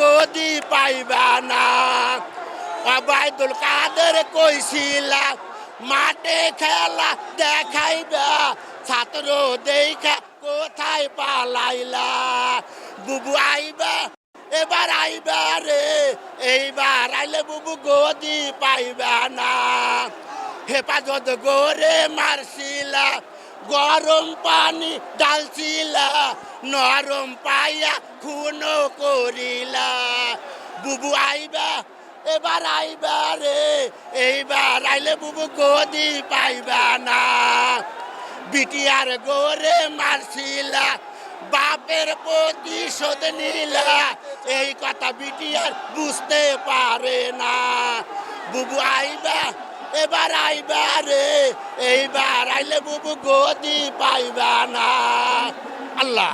গদি পাইবা না। অবায়দুল কাদের কইছিলা, মাঠে খেলা দেখাইবা, ছাত্র দেখা কোথায় পালাইলা? বুবু আইবা, এবার আইবা রে, এইবার আইলে বুবু গদি পাইবা না। হেফাজত গরে মারছিলা, গরম পানি ডালছিলা নরম পাইয়া খুনো করিলা। বুবু আইবা, এবার আইবা রে, এইবার আইলে বুবু গদি পাইবা না। বিটিয়ার গোরে মারছিলা, বাপের প্রতিশোধ নিলা। এই কথা বিটিয়ার বুঝতে পারে না। বুবু আইবা এবার আইবা রে এইবার আইলে বুবু গদি পাইবা না। আল্লাহ।